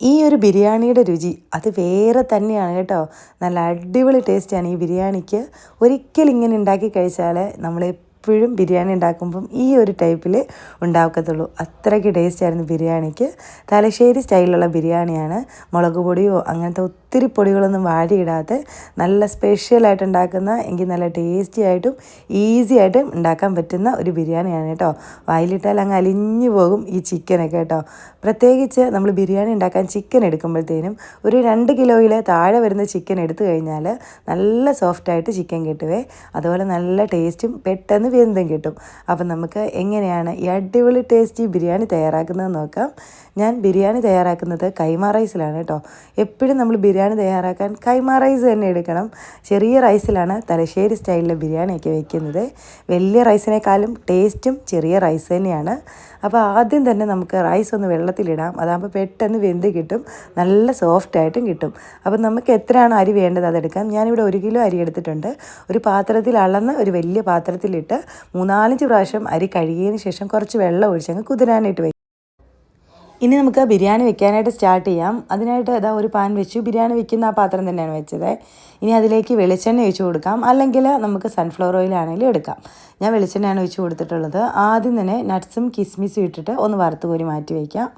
ഈ ഒരു ബിരിയാണിയുടെ രുചി അത് വേറെ തന്നെയാണ് കേട്ടോ. നല്ല അടിപൊളി ടേസ്റ്റാണ് ഈ ബിരിയാണിക്ക്. ഒരിക്കലും ഇങ്ങനെ ഉണ്ടാക്കി കഴിച്ചാൽ നമ്മൾ എപ്പോഴും ബിരിയാണി ഉണ്ടാക്കുമ്പം ഈ ഒരു ടൈപ്പിൽ ഉണ്ടാക്കത്തുള്ളൂ. അത്രയ്ക്ക് ടേസ്റ്റ് ആയിരുന്നു ബിരിയാണിക്ക്. തലശ്ശേരി സ്റ്റൈലിലുള്ള ബിരിയാണിയാണ്. മുളക് പൊടിയോ അങ്ങനത്തെ ഒത്തിരി പൊടികളൊന്നും വാടിയിടാതെ നല്ല സ്പെഷ്യലായിട്ട് ഉണ്ടാക്കുന്ന എങ്കിൽ നല്ല ടേസ്റ്റി ആയിട്ടും ഈസി ആയിട്ടും ഉണ്ടാക്കാൻ പറ്റുന്ന ഒരു ബിരിയാണിയാണ് കേട്ടോ. വായിലിട്ടാൽ അങ്ങ് അലിഞ്ഞു പോകും ഈ ചിക്കനൊക്കെ കേട്ടോ. പ്രത്യേകിച്ച് നമ്മൾ ബിരിയാണി ഉണ്ടാക്കാൻ ചിക്കൻ എടുക്കുമ്പോഴത്തേനും ഒരു രണ്ട് കിലോയിൽ താഴെ വരുന്ന ചിക്കൻ എടുത്തു കഴിഞ്ഞാൽ നല്ല സോഫ്റ്റായിട്ട് ചിക്കൻ കിട്ടുവേ. അതുപോലെ നല്ല ടേസ്റ്റും പെട്ടെന്ന് വെന്തും കിട്ടും. അപ്പം നമുക്ക് എങ്ങനെയാണ് ഈ അടിപൊളി ടേസ്റ്റി ബിരിയാണി തയ്യാറാക്കുന്നത് നോക്കാം. ഞാൻ ബിരിയാണി തയ്യാറാക്കുന്നത് കൈമ റൈസിലാണ് കേട്ടോ. എപ്പോഴും നമ്മൾ ബിരിയാണി തയ്യാറാക്കാൻ കൈമ റൈസ് തന്നെ എടുക്കണം. ചെറിയ റൈസിലാണ് തലശ്ശേരി സ്റ്റൈലിലെ ബിരിയാണിയൊക്കെ വെക്കുന്നത്. വലിയ റൈസിനേക്കാളും ടേസ്റ്റും ചെറിയ റൈസ് തന്നെയാണ്. അപ്പോൾ ആദ്യം തന്നെ നമുക്ക് റൈസ് ഒന്ന് വെള്ളത്തിലിടാം. അതാകുമ്പോൾ പെട്ടെന്ന് വെന്ത് കിട്ടും. നല്ല സോഫ്റ്റായിട്ടും കിട്ടും. അപ്പം നമുക്ക് എത്രയാണ് അരി വേണ്ടത് അതെടുക്കാം. ഞാനിവിടെ ഒരു കിലോ അരി എടുത്തിട്ടുണ്ട്. ഒരു പാത്രത്തിൽ അളന്ന് ഒരു വലിയ പാത്രത്തിലിട്ട് മൂന്നാലഞ്ച് പ്രാവശ്യം അരി കഴുകിയതിന് ശേഷം കുറച്ച് വെള്ളം ഒഴിച്ചങ്ങ് കുതിരാനായിട്ട് വയ്ക്കും. ഇനി നമുക്ക് ബിരിയാണി വെക്കാനായിട്ട് സ്റ്റാർട്ട് ചെയ്യാം. അതിനായിട്ട് ഇതാ ഒരു പാൻ വെച്ചു. ബിരിയാണി വെക്കുന്ന ആ പാത്രം തന്നെയാണ് വെച്ചത്. ഇനി അതിലേക്ക് വെളിച്ചെണ്ണ ഒഴിച്ചു കൊടുക്കാം. അല്ലെങ്കിൽ നമുക്ക് സൺഫ്ലവർ ഓയിൽ ആണെങ്കിലും എടുക്കാം. ഞാൻ വെളിച്ചെണ്ണയാണ് ഒഴിച്ചു കൊടുത്തിട്ടുള്ളത്. ആദ്യം തന്നെ നട്ട്സും കിസ്മിസും ഇട്ടിട്ട് ഒന്ന് വറുത്ത് കോരി മാറ്റി വയ്ക്കാം.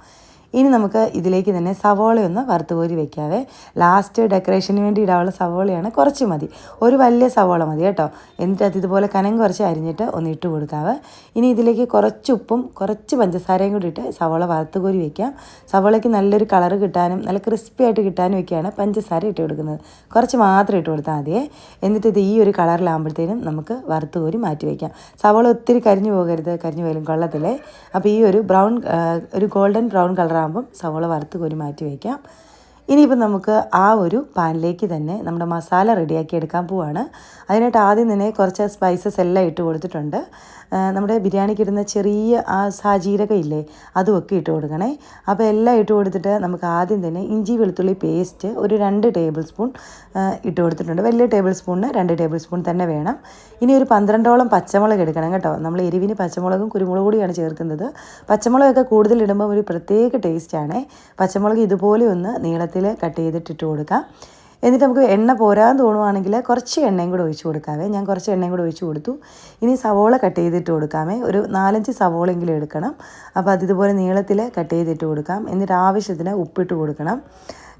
ഇനി നമുക്ക് ഇതിലേക്ക് തന്നെ സവോള ഒന്ന് വറുത്ത് കോരി വെക്കാവേ. ലാസ്റ്റ് ഡെക്കറേഷന് വേണ്ടി ഇടാനുള്ള സവോളയാണ് കുറച്ച് മതി. ഒരു വലിയ സവോള മതി കേട്ടോ. എന്നിട്ട് അത് ഇതുപോലെ കനം കുറച്ച് അരിഞ്ഞിട്ട് ഒന്ന് ഇട്ട് കൊടുക്കാവേ. ഇനി ഇതിലേക്ക് കുറച്ച് ഉപ്പും കുറച്ച് പഞ്ചസാരയും കൂടി ഇട്ട് സവോള വറുത്ത് കോരി വെക്കാം. സവോളയ്ക്ക് നല്ലൊരു കളർ കിട്ടാനും നല്ല ക്രിസ്പി ആയിട്ട് കിട്ടാനും ഒക്കെയാണ് പഞ്ചസാര ഇട്ട് കൊടുക്കുന്നത്. കുറച്ച് മാത്രം ഇട്ട് കൊടുത്താൽ മതിയേ. എന്നിട്ട് ഇത് ഈ ഒരു കളറിലാകുമ്പോഴത്തേനും നമുക്ക് വറുത്ത് കോരി മാറ്റി വയ്ക്കാം സവോള ഒത്തിരി കരിഞ്ഞു പോകരുത് കരിഞ്ഞു പോയാലും കൊള്ളത്തില്ലേ? അപ്പോൾ ഈ ഒരു ബ്രൗൺ ഒരു ഗോൾഡൻ ബ്രൗൺ കളർ ആകുമ്പം സവോള വറുത്ത് കോരി മാറ്റി വയ്ക്കാം. ഇനിയിപ്പോൾ നമുക്ക് ആ ഒരു പാനിലേക്ക് തന്നെ നമ്മുടെ മസാല റെഡിയാക്കി എടുക്കാൻ പോവാണ്. അതിനായിട്ട് ആദ്യം തന്നെ കുറച്ച് സ്പൈസസ് എല്ലാം ഇട്ട് കൊടുത്തിട്ടുണ്ട്. നമ്മുടെ ബിരിയാണിക്ക് ഇടുന്ന ചെറിയ ആ സാജീരകം ഇല്ലേ അതുമൊക്കെ ഇട്ട് കൊടുക്കണേ. അപ്പോൾ എല്ലാം ഇട്ട് കൊടുത്തിട്ട് നമുക്ക് ആദ്യം തന്നെ ഇഞ്ചി വെളുത്തുള്ളി പേസ്റ്റ് ഒരു രണ്ട് ടേബിൾ സ്പൂൺ ഇട്ട് കൊടുത്തിട്ടുണ്ട്. വലിയ ടേബിൾ സ്പൂണിന് രണ്ട് ടേബിൾ സ്പൂൺ തന്നെ വേണം. ഇനി ഒരു പന്ത്രണ്ടോളം പച്ചമുളക് എടുക്കണം കേട്ടോ. നമ്മൾ എരിവിന് പച്ചമുളകും കുരുമുളക് കൂടിയാണ് ചേർക്കുന്നത്. പച്ചമുളകൊക്കെ കൂടുതൽ ഇടുമ്പോൾ ഒരു പ്രത്യേക ടേസ്റ്റാണ് പച്ചമുളക് ഇതുപോലെ ഒന്ന് നീളത്തിൽ കട്ട് ചെയ്തിട്ടിട്ട് കൊടുക്കാം. എന്നിട്ട് നമുക്ക് എണ്ണ പോരാൻ തോന്നുവാണെങ്കിൽ കുറച്ച് എണ്ണയും കൂടെ ഒഴിച്ച് കൊടുക്കാമേ ഞാൻ കുറച്ച് എണ്ണയും കൂടെ ഒഴിച്ച് കൊടുത്തു. ഇനി സവോള കട്ട് ചെയ്തിട്ട് കൊടുക്കാമേ. ഒരു നാലഞ്ച് സവോളെങ്കിലും എടുക്കണം. അപ്പോൾ അത് ഇതുപോലെ നീളത്തിൽ കട്ട് ചെയ്തിട്ട് കൊടുക്കാം. എന്നിട്ട് ആവശ്യത്തിന് ഉപ്പിട്ട് കൊടുക്കണം.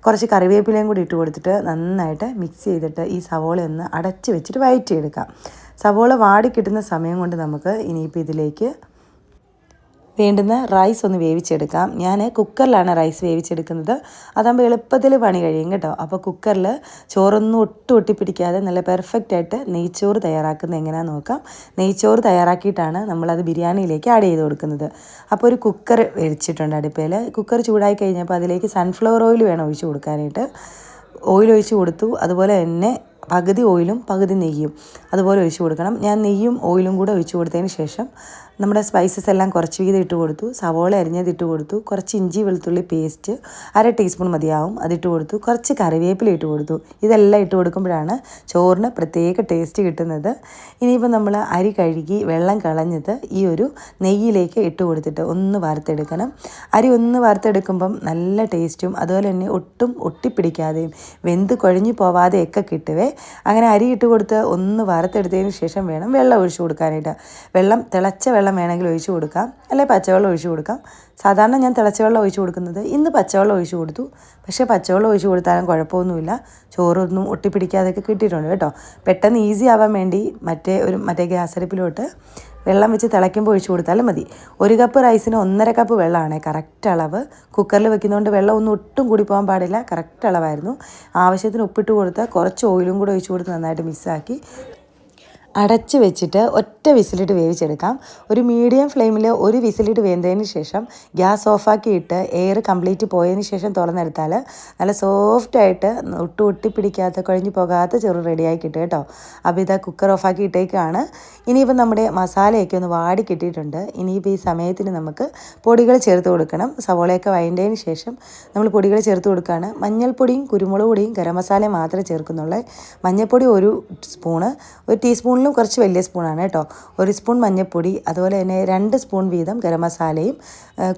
കുറച്ച് കറിവേപ്പിലയും കൂടി ഇട്ട് കൊടുത്തിട്ട് നന്നായിട്ട് മിക്സ് ചെയ്തിട്ട് ഈ സവോള ഒന്ന് അടച്ച് വെച്ചിട്ട് വയറ്റിയെടുക്കാം. സവോള വാടി കിട്ടുന്ന സമയം കൊണ്ട് നമുക്ക് ഇനിയിപ്പോൾ ഇതിലേക്ക് വേണ്ടുന്ന റൈസ് ഒന്ന് വേവിച്ചെടുക്കാം. ഞാൻ കുക്കറിലാണ് റൈസ് വേവിച്ചെടുക്കുന്നത്. അതാകുമ്പോൾ എളുപ്പത്തിൽ പണി കഴിയും കേട്ടോ. അപ്പോൾ കുക്കറിൽ ചോറൊന്നും ഒട്ടും ഒട്ടിപ്പിടിക്കാതെ നല്ല പെർഫെക്റ്റ് ആയിട്ട് നെയ്ച്ചോറ് തയ്യാറാക്കുന്നത് എങ്ങനെയാണെന്ന് നോക്കാം. നെയ്ച്ചോറ് തയ്യാറാക്കിയിട്ടാണ് നമ്മളത് ബിരിയാണിയിലേക്ക് ആഡ് ചെയ്ത് കൊടുക്കുന്നത്. അപ്പോൾ ഒരു കുക്കർ വെച്ചിട്ടുണ്ട് അടുപ്പയിൽ കുക്കർ ചൂടായി കഴിഞ്ഞപ്പോൾ അതിലേക്ക് സൺഫ്ലവർ ഓയിൽ വേണം ഒഴിച്ച് കൊടുക്കാനായിട്ട്. ഓയിൽ ഒഴിച്ച് കൊടുത്തു. അതുപോലെ തന്നെ പകുതി ഓയിലും പകുതി നെയ്യും അതുപോലെ ഒഴിച്ച് കൊടുക്കണം. ഞാൻ നെയ്യും ഓയിലും കൂടെ ഒഴിച്ച് കൊടുത്തതിന് ശേഷം നമ്മുടെ സ്പൈസസ് എല്ലാം കുറച്ച് വീതം ഇട്ട് കൊടുത്തു. സവോള അരിഞ്ഞത് ഇട്ട് കൊടുത്തു. കുറച്ച് ഇഞ്ചി വെളുത്തുള്ളി പേസ്റ്റ് അര ടീസ്പൂൺ മതിയാവും. അതിട്ട് കൊടുത്തു. കുറച്ച് കറിവേപ്പില ഇട്ട് കൊടുത്തു. ഇതെല്ലാം ഇട്ട് കൊടുക്കുമ്പോഴാണ് ചോറിന് പ്രത്യേക ടേസ്റ്റ് കിട്ടുന്നത്. ഇനിയിപ്പോൾ നമ്മൾ അരി കഴുകി വെള്ളം കളഞ്ഞത് ഈ ഒരു നെയ്യിലേക്ക് ഇട്ട് കൊടുത്തിട്ട് ഒന്ന് വാർത്തെടുക്കണം അരി ഒന്ന് വാർത്തെടുക്കുമ്പം നല്ല ടേസ്റ്റും അതുപോലെ തന്നെ ഒട്ടും ഒട്ടിപ്പിടിക്കാതെയും വെന്ത് കുഴഞ്ഞു പോവാതെയൊക്കെ കിട്ടുവേ. അങ്ങനെ അരി ഇട്ട് കൊടുത്ത് ഒന്ന് വാർത്തെടുത്തതിന് ശേഷം വേണം വെള്ളം ഒഴിച്ചു കൊടുക്കാനായിട്ട്. വെള്ളം തിളച്ച വെള്ളം വേണമെങ്കിൽ ഒഴിച്ചു കൊടുക്കാം. അല്ലെങ്കിൽ പച്ചവെള്ളം ഒഴിച്ചു കൊടുക്കാം. സാധാരണ ഞാൻ തിളച്ച വെള്ളം ഒഴിച്ചു കൊടുക്കുന്നത് ഇന്ന് പച്ചവെള്ളം ഒഴിച്ചു കൊടുത്തു. പക്ഷേ പച്ചവെള്ളം ഒഴിച്ചു കൊടുത്താലും കുഴപ്പമൊന്നുമില്ല. ചോറൊന്നും ഒട്ടിപ്പിടിക്കാതെയൊക്കെ കിട്ടിയിട്ടുണ്ട് കേട്ടോ. പെട്ടെന്ന് ഈസി ആവാൻ വേണ്ടി മറ്റേ ഒരു മറ്റേ ഗ്യാസ് അടുപ്പിലോട്ട് വെള്ളം വെച്ച് തിളയ്ക്കുമ്പോൾ ഒഴിച്ചു കൊടുത്താലും മതി. ഒരു കപ്പ് റൈസിന് ഒന്നര കപ്പ് വെള്ളമാണ് കറക്റ്റ് അളവ്. കുക്കറിൽ വെക്കുന്നതുകൊണ്ട് വെള്ളം ഒന്നും ഒട്ടും കൂടി പോകാൻ പാടില്ല. കറക്റ്റ് അളവായിരുന്നു. ആവശ്യത്തിന് ഉപ്പിട്ട് കൊടുത്ത് കുറച്ച് ഓയിലും കൂടെ ഒഴിച്ചു കൊടുത്ത് നന്നായിട്ട് മിക്സാക്കി അടച്ച് വെച്ചിട്ട് ഒറ്റ വിസിലിട്ട് വേവിച്ചെടുക്കാം. ഒരു മീഡിയം ഫ്ലെയിമിൽ ഒരു വിസിലിട്ട് വേന്തതിന് ശേഷം ഗ്യാസ് ഓഫാക്കിയിട്ട് എയർ കംപ്ലീറ്റ് പോയതിന് ശേഷം തുറന്നെടുത്താൽ നല്ല സോഫ്റ്റായിട്ട് ഒട്ടും ഒട്ടിപ്പിടിക്കാത്ത കുഴഞ്ഞു പോകാത്ത ചെറു റെഡിയായി കിട്ടും കേട്ടോ. അപ്പോൾ ഇതാ കുക്കർ ഓഫാക്കി ഇട്ടേക്കാണ്. ഇനിയിപ്പോൾ നമ്മുടെ മസാലയൊക്കെ ഒന്ന് വാടി കിട്ടിയിട്ടുണ്ട്. ഇനിയിപ്പോൾ ഈ സമയത്തിന് നമുക്ക് പൊടികൾ ചേർത്ത് കൊടുക്കണം. സവോളയൊക്കെ വഴണ്ടതിന് ശേഷം നമ്മൾ പൊടികൾ ചേർത്ത് കൊടുക്കുകയാണ് മഞ്ഞൾപ്പൊടിയും കുരുമുളക് പൊടിയും ഗരം മസാലയും മാത്രമേ ചേർക്കുന്നുള്ളൂ. മഞ്ഞൾപ്പൊടി ഒരു സ്പൂണ് ഒരു ടീസ്പൂണിൽ സ്പൂണിലും കുറച്ച് വലിയ സ്പൂണാണ് കേട്ടോ. ഒരു സ്പൂൺ മഞ്ഞൾപ്പൊടി അതുപോലെ തന്നെ രണ്ട് സ്പൂൺ വീതം ഗരം മസാലയും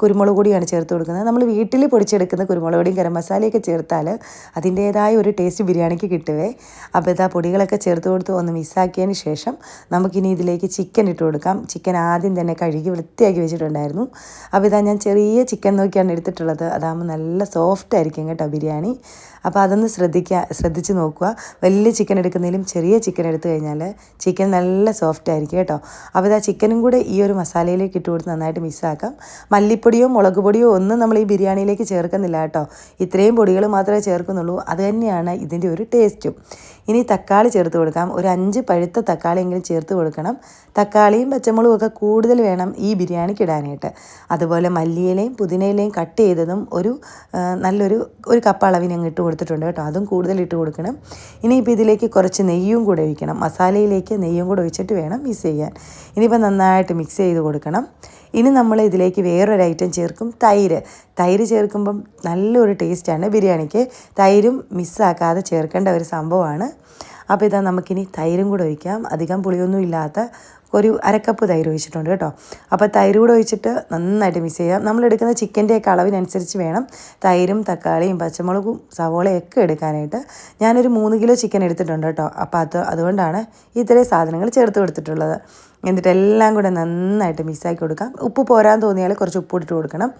കുരുമുളക് പൊടിയാണ് ചേർത്ത് കൊടുക്കുന്നത്. നമ്മൾ വീട്ടിൽ പൊടിച്ചെടുക്കുന്ന കുരുമുളക് പൊടിയും ഗരം മസാലയൊക്കെ ചേർത്താൽ അതിന്റേതായ ഒരു ടേസ്റ്റ് ബിരിയാണിക്ക് കിട്ടുവേ. അപ്പോൾ ഇതാ പൊടികളൊക്കെ ചേർത്ത് കൊടുത്ത് ഒന്ന് മിസ്സാക്കിയതിന് ശേഷം നമുക്കിനി ഇതിലേക്ക് ചിക്കൻ ഇട്ട് കൊടുക്കാം. ചിക്കൻ ആദ്യം തന്നെ കഴുകി വൃത്തിയാക്കി വെച്ചിട്ടുണ്ടായിരുന്നു. അപ്പോൾ ഇതാ ഞാൻ ചെറിയ ചിക്കൻ നോക്കിയാണ് എടുത്തിട്ടുള്ളത്. അതാകുമ്പോൾ നല്ല സോഫ്റ്റ് ആയിരിക്കും കേട്ടോ ബിരിയാണി. അപ്പോൾ അതൊന്ന് ശ്രദ്ധിക്കുക ശ്രദ്ധിച്ച് നോക്കുക. വലിയ ചിക്കൻ എടുക്കുന്നതിലും ചെറിയ ചിക്കൻ എടുത്തു കഴിഞ്ഞാൽ ചിക്കൻ നല്ല സോഫ്റ്റ് ആയിരിക്കും കേട്ടോ. അപ്പോൾ ഇതാ ചിക്കനും കൂടെ ഈ ഒരു മസാലയിലേക്ക് ഇട്ട് കൊടുത്ത് നന്നായിട്ട് മിക്സാക്കാം മല്ലിപ്പൊടിയോ മുളക് പൊടിയോ ഒന്നും നമ്മൾ ഈ ബിരിയാണിയിലേക്ക് ചേർക്കുന്നില്ല കേട്ടോ. ഇത്രയും പൊടികൾ മാത്രമേ ചേർക്കുന്നുള്ളൂ. അത് തന്നെയാണ് ഇതിന്റെ ഒരു ടേസ്റ്റും ഇനി തക്കാളി ചേർത്ത് കൊടുക്കാം. ഒരു അഞ്ച് പഴുത്ത തക്കാളിയെങ്കിലും ചേർത്ത് കൊടുക്കണം. തക്കാളിയും പച്ചമുളകും ഒക്കെ കൂടുതൽ വേണം ഈ ബിരിയാണിക്ക് ഇടാനായിട്ട്. അതുപോലെ മല്ലിയിലയും പുതിനയിലയും കട്ട് ചെയ്തതും ഒരു നല്ലൊരു ഒരു കപ്പ് അളവിന് അങ്ങ് ഇട്ട് കൊടുത്തിട്ടുണ്ട് കേട്ടോ. അതും കൂടുതൽ ഇട്ട് കൊടുക്കണം. ഇനിയിപ്പോൾ ഇതിലേക്ക് കുറച്ച് നെയ്യും കൂടെ ഒഴിക്കണം. മസാലയിലേക്ക് നെയ്യും കൂടെ ഒഴിച്ചിട്ട് വേണം മിക്സ് ചെയ്യാൻ. ഇനിയിപ്പോൾ നന്നായിട്ട് മിക്സ് ചെയ്ത് കൊടുക്കണം. ഇനി നമ്മൾ ഇതിലേക്ക് വേറൊരു ഐറ്റം ചേർക്കും. തൈര്. തൈര് ചേർക്കുമ്പം നല്ലൊരു ടേസ്റ്റാണ് ബിരിയാണിക്ക്. തൈരും മിസ്സാക്കാതെ ചേർക്കേണ്ട ഒരു സംഭവമാണ്. അപ്പോൾ ഇതാ നമുക്കിനി തൈരും കൂടെ ഒഴിക്കാം. അധികം പുളിയൊന്നും ഇല്ലാത്ത ഒരു അരക്കപ്പ് തൈര് ഒഴിച്ചിട്ടുണ്ട് കേട്ടോ. അപ്പോൾ തൈര് കൂടെ ഒഴിച്ചിട്ട് നന്നായിട്ട് മിക്സ് ചെയ്യാം. നമ്മൾ എടുക്കുന്ന ചിക്കന്റെയൊക്കെ അളവിനനുസരിച്ച് വേണം തൈരും തക്കാളിയും പച്ചമുളകും സവോളയും ഒക്കെ എടുക്കാനായിട്ട്. ഞാനൊരു മൂന്ന് കിലോ ചിക്കൻ എടുത്തിട്ടുണ്ട് കേട്ടോ. അപ്പോൾ അത് അതുകൊണ്ടാണ് ഇത്രയും സാധനങ്ങൾ ചേർത്ത് കൊടുത്തിട്ടുള്ളത്. എന്നിട്ട് എല്ലാം കൂടെ നന്നായിട്ട് മിക്സാക്കി കൊടുക്കാം. ഉപ്പ് പോരാൻ തോന്നിയാൽ കുറച്ച് ഉപ്പ് ഇട്ട് കൊടുക്കണം.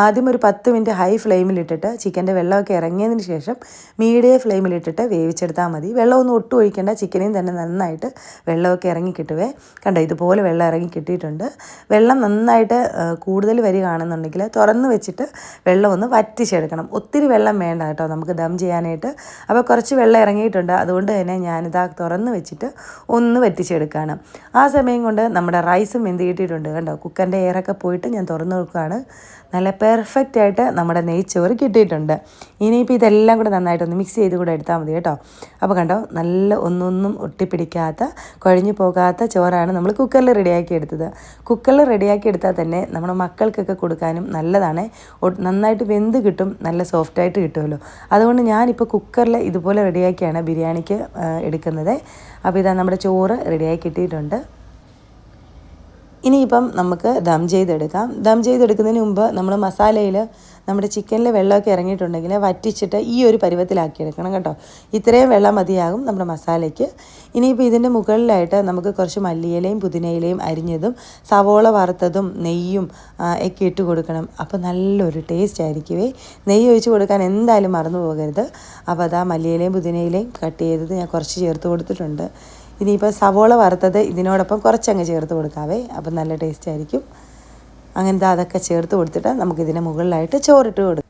ആദ്യം ഒരു പത്ത് മിനിറ്റ് ഹൈ ഫ്ലെയിമിലിട്ടിട്ട് ചിക്കന്റെ വെള്ളമൊക്കെ ഇറങ്ങിയതിന് ശേഷം മീഡിയം ഫ്ലെയിമിലിട്ടിട്ട് വേവിച്ചെടുത്താൽ മതി. വെള്ളമൊന്നും ഒട്ടും ഒഴിക്കേണ്ട ചിക്കനെയും തന്നെ നന്നായിട്ട് വെള്ളമൊക്കെ ഇറങ്ങി കിട്ടുവേ. കണ്ടോ ഇതുപോലെ വെള്ളം ഇറങ്ങി കിട്ടിയിട്ടുണ്ട്. വെള്ളം നന്നായിട്ട് കൂടുതൽ വരികയാണെന്നുണ്ടെങ്കിൽ തുറന്ന് വെച്ചിട്ട് വെള്ളം ഒന്ന് വറ്റിച്ചെടുക്കണം. ഒത്തിരി വെള്ളം വേണ്ട കേട്ടോ നമുക്ക് ദം ചെയ്യാനായിട്ട്. അപ്പോൾ കുറച്ച് വെള്ളം ഇറങ്ങിയിട്ടുണ്ട്. അതുകൊണ്ട് തന്നെ ഞാനിതാ തുറന്ന് വെച്ചിട്ട് ഒന്ന് വറ്റിച്ചെടുക്കുകയാണ് ആ സമയം കൊണ്ട് നമ്മുടെ റൈസും വെന്ത് കിട്ടിയിട്ടുണ്ട് കണ്ടോ? കുക്കറിന്റെ എയറൊക്കെ പോയിട്ട് ഞാൻ തുറന്നു നോക്കുകയാണ്. നല്ല പെർഫെക്റ്റ് ആയിട്ട് നമ്മുടെ നെയ്ച്ചോറ് കിട്ടിയിട്ടുണ്ട്. ഇനിയിപ്പോൾ ഇതെല്ലാം കൂടെ നന്നായിട്ടൊന്ന് മിക്സ് ചെയ്ത് കൂടെ എടുത്താൽ മതി കേട്ടോ. അപ്പോൾ കണ്ടോ നല്ല ഒന്നൊന്നും ഒട്ടിപ്പിടിക്കാത്ത കുഴഞ്ഞു പോകാത്ത ചോറാണ് നമ്മൾ കുക്കറിൽ റെഡിയാക്കി എടുത്തത്. കുക്കറിൽ റെഡിയാക്കി എടുത്താൽ തന്നെ നമ്മുടെ മക്കൾക്കൊക്കെ കൊടുക്കാനും നല്ലതാണ്. നന്നായിട്ട് വെന്ത് കിട്ടും നല്ല സോഫ്റ്റായിട്ട് കിട്ടുമല്ലോ. അതുകൊണ്ട് ഞാനിപ്പോൾ കുക്കറിൽ ഇതുപോലെ റെഡിയാക്കിയാണ് ബിരിയാണിക്ക് എടുക്കുന്നത്. അപ്പോൾ ഇതാ നമ്മുടെ ചോറ് റെഡിയായി കിട്ടിയിട്ടുണ്ട്. ഇനിയിപ്പം നമുക്ക് ദം ചെയ്തെടുക്കാം. ദം ചെയ്തെടുക്കുന്നതിന് മുമ്പ് നമ്മൾ മസാലയിൽ നമ്മുടെ ചിക്കനിൽ വെള്ളമൊക്കെ ഇറങ്ങിയിട്ടുണ്ടെങ്കിൽ വറ്റിച്ചിട്ട് ഈ ഒരു പരുവത്തിലാക്കി എടുക്കണം കേട്ടോ. ഇത്രയും വെള്ളം മതിയാകും നമ്മുടെ മസാലയ്ക്ക്. ഇനിയിപ്പോൾ ഇതിന്റെ മുകളിലായിട്ട് നമുക്ക് കുറച്ച് മല്ലിയിലയും പുതിനയിലയും അരിഞ്ഞതും സവോള വറുത്തതും നെയ്യും ഒക്കെ ഇട്ട് കൊടുക്കണം. അപ്പോൾ നല്ലൊരു ടേസ്റ്റ് ആയിരിക്കുമേ നെയ്യ് ഒഴിച്ച് കൊടുക്കാൻ എന്തായാലും മറന്നു പോകരുത്. അപ്പോൾ അതാ മല്ലിയിലയും പുതിനയിലയും കട്ട് ചെയ്തത് ഞാൻ കുറച്ച് ചേർത്ത് കൊടുത്തിട്ടുണ്ട്. ഇനിയിപ്പോൾ സവോള വറുത്തത് ഇതിനോടൊപ്പം കുറച്ചങ്ങ് ചേർത്ത് കൊടുക്കാവേ. അപ്പം നല്ല ടേസ്റ്റ് ആയിരിക്കും. അങ്ങനത്തെ അതൊക്കെ ചേർത്ത് കൊടുത്തിട്ട് നമുക്കിതിന് മുകളിലായിട്ട് ചോറിട്ട് കൊടുക്കാം.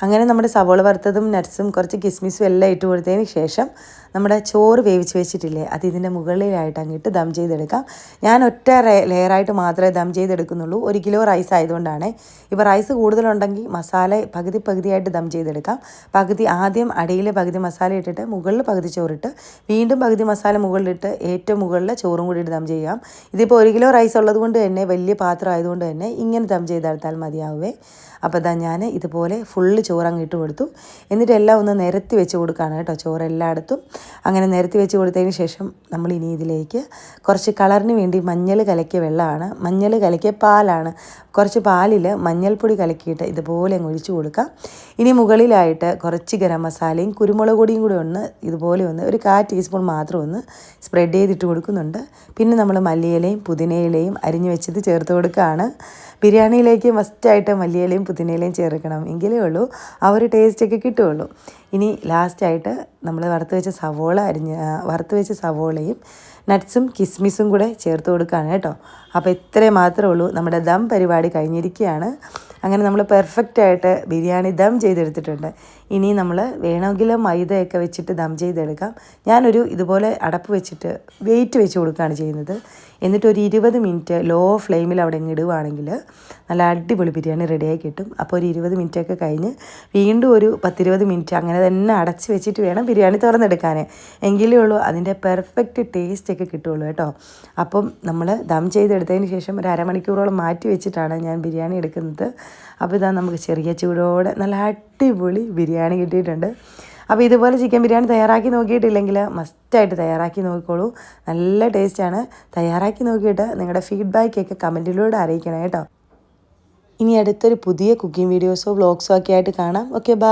അങ്ങനെ നമ്മുടെ സവോള വറുത്തതും നട്ട്സും കുറച്ച് കിസ്മിസും എല്ലാം ഇട്ട് കൊടുത്തതിന് ശേഷം നമ്മുടെ ചോറ് വേവിച്ച് വെച്ചിട്ടില്ലേ അത് ഇതിന്റെ മുകളിലായിട്ട് അങ്ങിട്ട് ദം ചെയ്തെടുക്കാം. ഞാൻ ഒറ്റ ലെയറായിട്ട് മാത്രമേ ദം ചെയ്തെടുക്കുന്നുള്ളൂ. ഒരു കിലോ റൈസ് ആയതുകൊണ്ടാണ്. ഇപ്പോൾ റൈസ് കൂടുതലുണ്ടെങ്കിൽ മസാല പകുതി പകുതിയായിട്ട് ദം ചെയ്തെടുക്കാം. പകുതി ആദ്യം അടിയിൽ പകുതി മസാല ഇട്ടിട്ട് മുകളിൽ പകുതി ചോറിട്ട് വീണ്ടും പകുതി മസാല മുകളിലിട്ട് ഏറ്റവും മുകളിൽ ചോറും കൂടി ഇട്ട് ദം ചെയ്യാം. ഇതിപ്പോൾ ഒരു കിലോ റൈസ് ഉള്ളത് കൊണ്ട് തന്നെ വലിയ പാത്രം ആയതുകൊണ്ട് തന്നെ ഇങ്ങനെ ദം ചെയ്തെടുത്താൽ മതിയാവുമേ അപ്പോൾ ഞാൻ ഇതുപോലെ ഫുള്ള് ചോറ് അങ്ങ് ഇട്ട് കൊടുത്തു. എന്നിട്ട് എല്ലാം ഒന്ന് നിരത്തി വെച്ച് കൊടുക്കുകയാണ് കേട്ടോ ചോറ് എല്ലായിടത്തും. അങ്ങനെ നിരത്തി വെച്ച് കൊടുത്തതിന് ശേഷം നമ്മൾ ഇനി ഇതിലേക്ക് കുറച്ച് കളറിന് വേണ്ടി മഞ്ഞൾ കലക്കിയ വെള്ളമാണ്. മഞ്ഞൾ കലക്കിയ പാലാണ്. കുറച്ച് പാലിൽ മഞ്ഞൾപ്പൊടി കലക്കിയിട്ട് ഇതുപോലെ അങ്ങ് ഒഴിച്ചു കൊടുക്കാം. ഇനി മുകളിലായിട്ട് കുറച്ച് ഗരം മസാലയും കുരുമുളക് പൊടിയും കൂടി ഒന്ന് ഇതുപോലെ ഒന്ന് ഒരു കാ ടീസ്പൂൺ മാത്രം ഒന്ന് സ്പ്രെഡ് ചെയ്തിട്ട് കൊടുക്കുന്നുണ്ട്. പിന്നെ നമ്മൾ മല്ലിയിലയും പുതിനയിലയും അരിഞ്ഞു വെച്ചത് ചേർത്ത് കൊടുക്കുകയാണ്. ബിരിയാണിയിലേക്ക് മസ്റ്റായിട്ട് മല്ലിയിലയും പുതിനയിലയും ചേർക്കണം. എങ്കിലേ ഉള്ളൂ. ആ ഒരു ടേസ്റ്റൊക്കെ കിട്ടുകയുള്ളൂ. ഇനി ലാസ്റ്റായിട്ട് നമ്മൾ വറുത്ത് വെച്ച സവോള അരിഞ്ഞ് വറുത്ത് വെച്ച സവോളയും നട്ട്സും കിസ്മിസും കൂടെ ചേർത്ത് കൊടുക്കുകയാണ് കേട്ടോ. അപ്പോൾ ഇത്രേ മാത്രമേ ഉള്ളൂ. നമ്മുടെ ദം പരിപാടി കഴിഞ്ഞിരിക്കുകയാണ്. അങ്ങനെ നമ്മൾ പെർഫെക്റ്റ് ആയിട്ട് ബിരിയാണി ദം ചെയ്തെടുത്തിട്ടുണ്ട്. ഇനി നമ്മൾ വേണമെങ്കിൽ മൈദയൊക്കെ വെച്ചിട്ട് ദം ചെയ്തെടുക്കാം. ഞാനൊരു ഇതുപോലെ അടപ്പ് വെച്ചിട്ട് വെയിറ്റ് വെച്ച് കൊടുക്കുകയാണ് ചെയ്യുന്നത്. എന്നിട്ട് ഒരു ഇരുപത് മിനിറ്റ് ലോ ഫ്ലെയിമിൽ അവിടെ ഇങ്ങ് ഇടുവാണെങ്കിൽ നല്ല അടിപൊളി ബിരിയാണി റെഡിയായി കിട്ടും. അപ്പോൾ ഒരു ഇരുപത് മിനിറ്റൊക്കെ കഴിഞ്ഞ് വീണ്ടും ഒരു പത്തിരുപത് മിനിറ്റ് അങ്ങനെ തന്നെ അടച്ച് വെച്ചിട്ട് വേണം ബിരിയാണി തുറന്നെടുക്കാൻ എങ്കിലേ ഉള്ളൂ അതിന്റെ പെർഫെക്റ്റ് ടേസ്റ്റ് ഒക്കെ കിട്ടുള്ളൂ കേട്ടോ. അപ്പം നമ്മൾ ദം ചെയ്തെടുത്തതിന് ശേഷം ഒരു അരമണിക്കൂറോളം മാറ്റി വെച്ചിട്ടാണ് ഞാൻ ബിരിയാണി എടുക്കുന്നത്. അപ്പോൾ ഇതാ നമുക്ക് ചെറിയ ചൂടോടെ നല്ല അടിപൊളി ബിരിയാണി കിട്ടിയിട്ടുണ്ട്. അപ്പോൾ ഇതുപോലെ ചിക്കൻ ബിരിയാണി തയ്യാറാക്കി നോക്കിയിട്ടില്ലെങ്കിൽ മസ്റ്റായിട്ട് തയ്യാറാക്കി നോക്കിക്കോളൂ. നല്ല ടേസ്റ്റാണ്. തയ്യാറാക്കി നോക്കിയിട്ട് നിങ്ങളുടെ ഫീഡ്ബാക്കൊക്കെ കമന്റിലൂടെ അറിയിക്കണം കേട്ടോ. ഇനി അടുത്തൊരു പുതിയ കുക്കിംഗ് വീഡിയോസോ വ്ളോഗ്സോ ഒക്കെ ആയിട്ട് കാണാം. Okay bye.